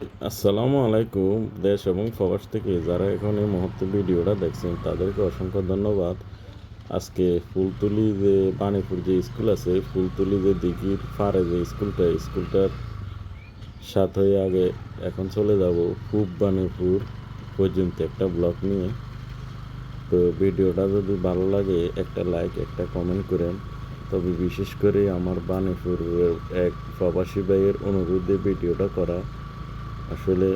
আসসালামু আলাইকুম, দেশ এবং প্রবাস থেকে যারা এখন এই মুহূর্তে ভিডিওটা দেখছেন, তাদেরকে অসংখ্য ধন্যবাদ। আজকে ফুলতুলি যে বাণীপুর যে স্কুল আছে ফুলতুলি যে দিঘির পাড়ে যে স্কুলটা স্কুলটার সাথে আগে এখন চলে যাব পূব বাণীপুর পর্যন্ত একটা ব্লগ নিয়ে। তো ভিডিওটা যদি ভালো লাগে, একটা লাইক, একটা কমেন্ট করেন। তবে বিশেষ করে আমার বাণীপুরের এক প্রবাসী ভাইয়ের অনুরোধে ভিডিওটা করা। আসলে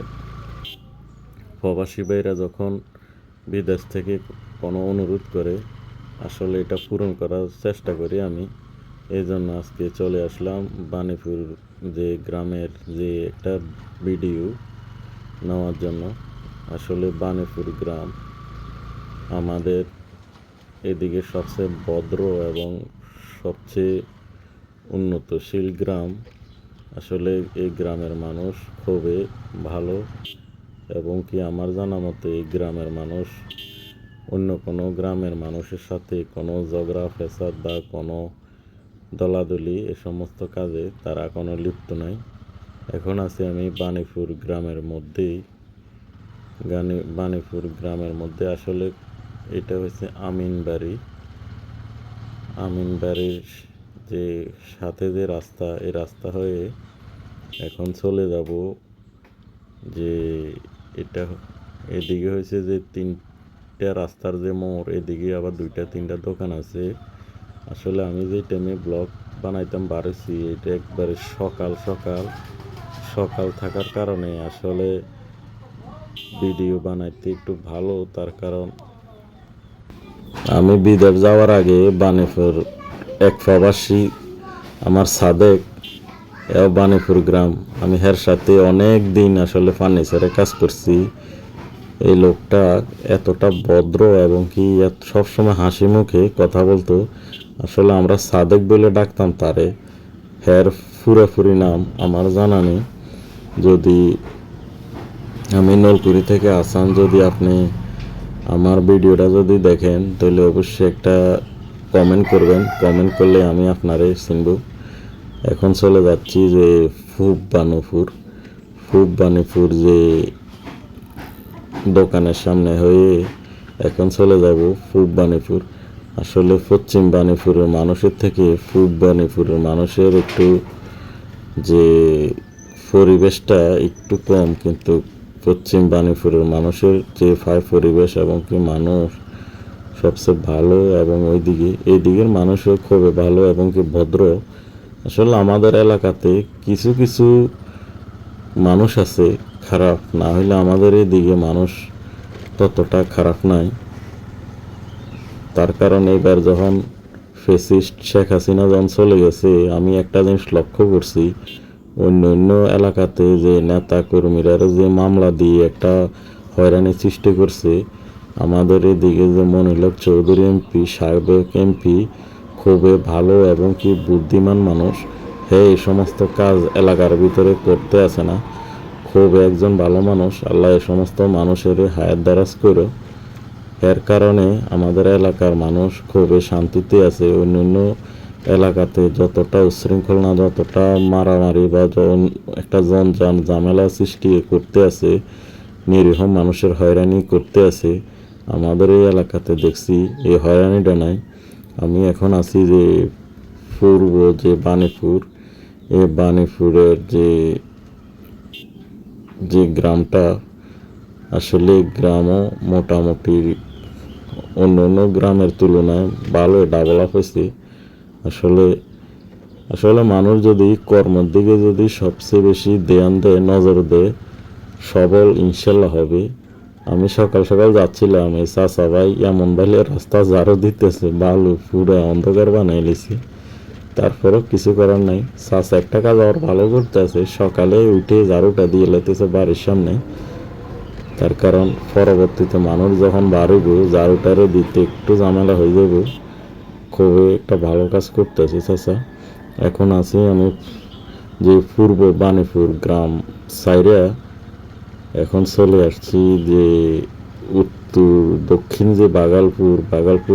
প্রবাসী ভাইরা যখন বিদেশ থেকে কোনো অনুরোধ করে, আসলে এটা পূরণ করার চেষ্টা করি আমি। এই জন্য আজকে চলে আসলাম বাণীপুর যে গ্রামের যে একটা ভিডিও নেওয়ার জন্য। আসলে বাণীপুর গ্রাম আমাদের এদিকে সবচেয়ে ভদ্র এবং সবচেয়ে উন্নতশীল গ্রাম। আসলে এই গ্রামের মানুষ খুবই ভালো এবং কি আমার জানা মতে এই গ্রামের মানুষ অন্য কোনো গ্রামের মানুষের সাথে কোনো ঝগড়া ফেসাদ বা কোনো দলাদলি এ সমস্ত কাজে তারা কোনো লিপ্ত নাই। এখন আছি আমি বাণীপুর গ্রামের মধ্যেই। গানি, বাণীপুর গ্রামের মধ্যে আসলে এটা হচ্ছে আমিন বাড়ি আমিন বাড়ির যে সাথে যে রাস্তা এই রাস্তা হয়ে এখন চলে যাব, যে এটা এদিকে হয়েছে যে তিনটা রাস্তার যে মোড়, এদিকে আবার দুইটা, তিনটা দোকান আছে। আসলে আমি যে টাইমে ব্লগ বানাইতাম পারেছি এটা একবারে সকাল সকাল সকাল থাকার কারণে। আসলে ভিডিও বানাইতে একটু ভালো, তার কারণ আমি বিদেশ যাওয়ার আগে বানেপুর এক প্রবাসী, আমার সাদেক, এও বানেপুর গ্রাম। আমি হের সাথে অনেক দিন আসলে ফার্নিচারে কাজ করছি। এই লোকটা এতটা ভদ্র এবং কি সবসময় হাসি মুখে কথা বলতো। আসলে আমরা সাদেক বলে ডাকতাম তারে। হের ফুরাফুরি নাম আমার জানা নেই। যদি আমি নলকুড়ি থেকে আসান যদি আপনি আমার ভিডিওটা যদি দেখেন, তাহলে অবশ্যই একটা কমেন্ট করবেন। কমেন্ট করলে আমি আপনারে চিনব। এখন চলে যাচ্ছি যে ফুব বানুপুর ফুব বানুপুর যে দোকানের সামনে হয়ে এখন চলে যাব ফুব বানিপুর আসলে পশ্চিম বানিপুরের মানুষের থেকে পূব বানিপুরের মানুষের একটু যে পরিবেশটা একটু কম, কিন্তু পশ্চিম বানিপুরের মানুষের যে ফাই পরিবেশ এবং কি মানুষ সবচেয়ে ভালো এবং ওইদিকে এই দিকের মানুষও খুবই ভালো এবং কি ভদ্র। আসলে আমাদের এলাকাতে কিছু কিছু মানুষ আছে খারাপ, না হলে আমাদের এই দিকে মানুষ ততটা খারাপ নাই। তার কারণ এবার যখন ফেসিস্ট শেখ হাসিনা যখন চলে গেছে, আমি একটা জিনিস লক্ষ্য করছি, অন্য অন্য এলাকাতে যে নেতা কর্মীরা যে মামলা দিয়ে একটা হয়রানি সৃষ্টি করছে আমাদের এদিকে যে মনিলক চৌধুরী এমপি, সাবেক এমপি, খুবই ভালো এবং কি বুদ্ধিমান মানুষ। হে, এই সমস্ত কাজ এলাকার ভিতরে করতে আসে না। খুব একজন ভালো মানুষ। আল্লাহ এই সমস্ত মানুষের হায়াত দারাজ করো এর কারণে আমাদের এলাকার মানুষ খুবই শান্তিতে আছে। অন্যান্য এলাকাতে যতটা উশৃঙ্খল না, যতটা মারামারি বা একটা জন- জনজান ঝামেলা সৃষ্টি করতে আছে, নিরীহ মানুষের হয়রানি করতে আছে। আমাদের এই এলাকাতে দেখছি, এই হয়রানিটা নাই। আমি এখন আছি যে পূর্ব যে বানিপুর এই বানিপুরের যে যে গ্রামটা, আসলে গ্রামও মোটামুটি অন্য অন্য গ্রামের তুলনায় ভালো ডেভেলপ হয়েছে। আসলে আসলে মানুষ যদি কর্মের দিকে যদি সবচেয়ে বেশি ধ্যান দেয়, নজর দেয়, সবল ইনশাল্লাহ হবে। আমি সকাল সকাল যাচ্ছিলাম, এই চাচা ভাই এমন ভাইলে রাস্তা ঝাড়ু দিতেছে, বালু পুরো অন্ধকার বানাই লিছি। তারপরেও কিছু করার নাই। চাচা একটা কাজ আবার ভালো করতেছে, সকালে উঠে ঝাড়ুটা দিয়ে লেতেছে বাড়ির সামনে। তার কারণ পরবর্তীতে মানুষ যখন বাড়িব, ঝাড়ুটারে দিতে একটু ঝামেলা হয়ে যাবে। খুবই একটা ভালো কাজ করতেছে চাচা। এখন আছি আমি যে পূর্ব বাণীপুর গ্রাম সাইরা এখন চলে আসছি যে উত্তর দক্ষিণ যে বাগালপুর বাগালপুর